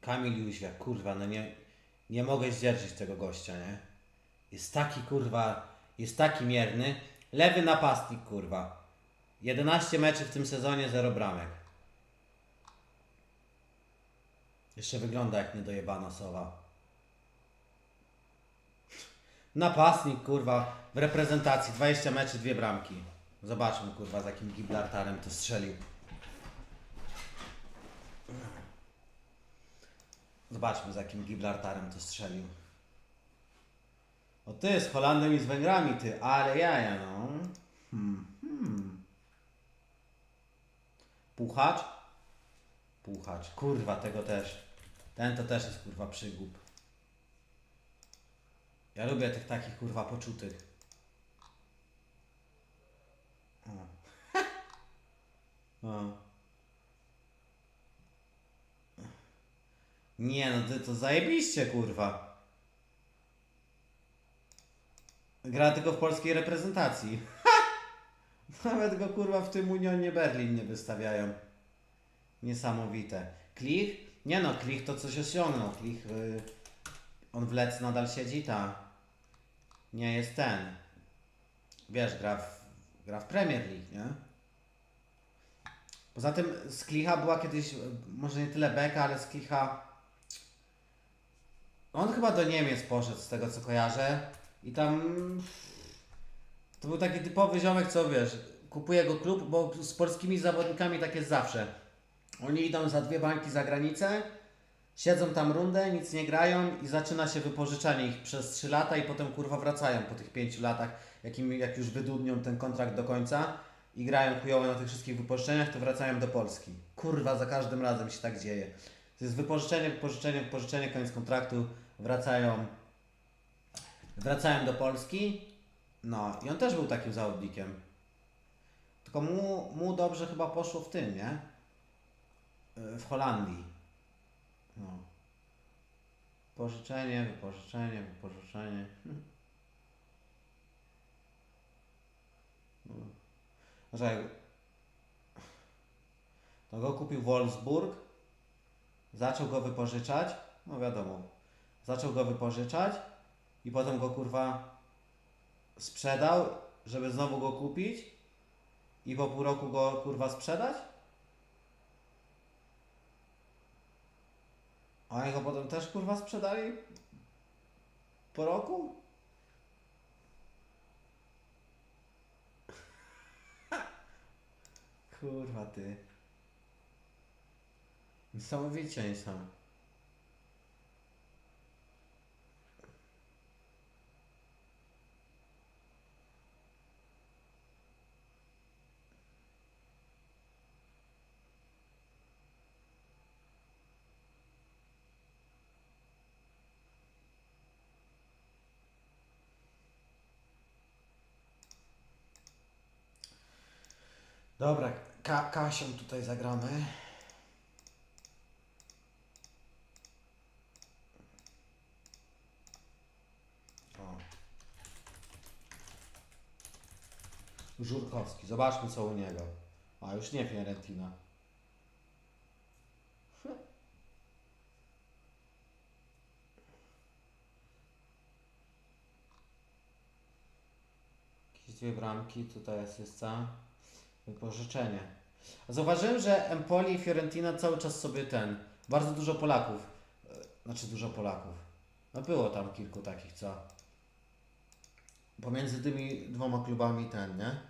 Kamil Jóźwiak, kurwa, no nie, nie mogę zdzierżyć tego gościa, nie? Jest taki, kurwa, jest taki mierny. Lewy napastnik, kurwa. 11 meczy w tym sezonie, 0 bramek. Jeszcze wygląda jak niedojebana sowa. Napastnik, kurwa, w reprezentacji 20 meczy, dwie bramki. Zobaczmy, kurwa, z jakim Gibraltarem to strzelił. Zobaczmy, z jakim Gibraltarem to strzelił. O ty, z Holandią i z Węgrami, ty, ale jaja, no. Hmm, hmm. Puchacz? Puchacz, kurwa, tego też. Ten to też jest, kurwa, przygłup. Ja lubię tych takich, kurwa, poczutych. O. o. Nie no, ty to zajebiście, kurwa. Gra tylko w polskiej reprezentacji. Nawet go kurwa w tym Unionie Berlin nie wystawiają. Niesamowite. Klich? Nie no, Klich to coś osiągnął. Klich, y, on w Lec nadal siedzi, ta. Nie jest ten. Wiesz, gra w, gra w Premier League, nie? Poza tym z Klicha była kiedyś, y, może nie tyle beka, ale z Klicha... On chyba do Niemiec poszedł, z tego co kojarzę. I tam... To był taki typowy ziomek, co wiesz, kupuje go klub, bo z polskimi zawodnikami tak jest zawsze. Oni idą za dwie bańki za granicę, siedzą tam rundę, nic nie grają i zaczyna się wypożyczanie ich przez 3 lata i potem kurwa wracają po tych 5 latach, jakim, jak już wydudnią ten kontrakt do końca i grają chujowo na tych wszystkich wypożyczeniach, to wracają do Polski. Kurwa, za każdym razem się tak dzieje. To jest wypożyczenie, wypożyczenie, wypożyczenie, koniec kontraktu, wracają, wracają do Polski. No i on też był takim zawodnikiem. Tylko mu, mu dobrze chyba poszło w tym, nie? W Holandii. No. Pożyczenie, wypożyczenie, wypożyczenie. No. Że to go kupił Wolfsburg, zaczął go wypożyczać, no wiadomo, zaczął go wypożyczać i potem go kurwa sprzedał, żeby znowu go kupić i po pół roku go kurwa sprzedać? A oni go potem też kurwa sprzedali? Po roku? Kurwa ty. Niesamowicie oni są. Dobra, Ka Kasią tutaj zagramy. O. Żurkowski, zobaczmy co u niego. A już nie Fiorentina. Jakieś dwie bramki, tutaj asysta. Wypożyczenie. Zauważyłem, że Empoli i Fiorentina cały czas sobie ten. Bardzo dużo Polaków. e, Znaczy dużo Polaków. No było tam kilku takich, co. Pomiędzy tymi dwoma klubami ten, nie?